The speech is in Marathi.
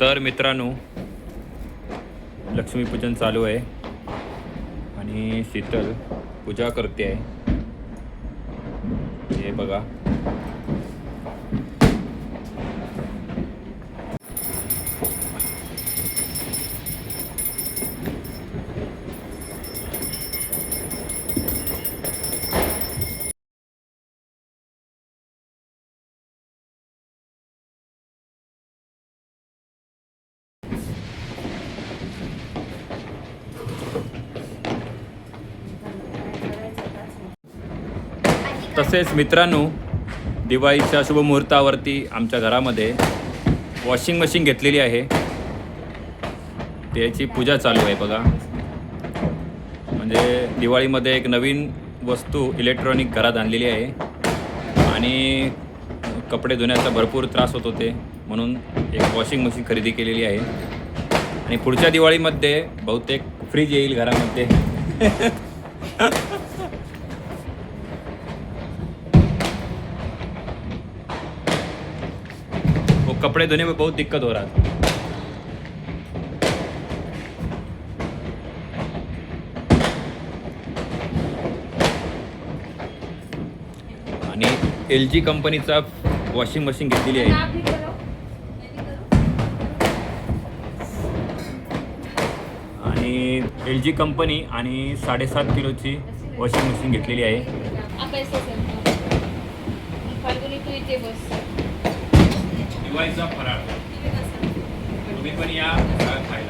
तर मित्रांनो लक्ष्मीपूजन चालू आहे आणि शीतल पूजा करते आहे. हे बघा. तसेच मित्रांनो दिवाळीच्या शुभमुहूर्तावरती आमच्या घरामध्ये वॉशिंग मशीन घेतलेली आहे. त्याची पूजा चालू आहे बघा. म्हणजे दिवाळीमध्ये एक नवीन वस्तू इलेक्ट्रॉनिक घरात आणलेली आहे. आणि कपडे धुण्याचा भरपूर त्रास होत होते म्हणून एक वॉशिंग मशीन खरेदी केलेली आहे. आणि पुढच्या दिवाळीमध्ये बहुतेक फ्रीज येईल घरामध्ये. कपड़े धोने में बहुत दिक्कत हो रहा था। आणि एल जी कंपनीचा वॉशिंग मशीन घेतलेली आहे. आणि एल जी कंपनी आणि साडेसात किलोची वॉशिंग मशीन घेतलेली आहे. advise of Harappa. Lumipaniya Sathaya.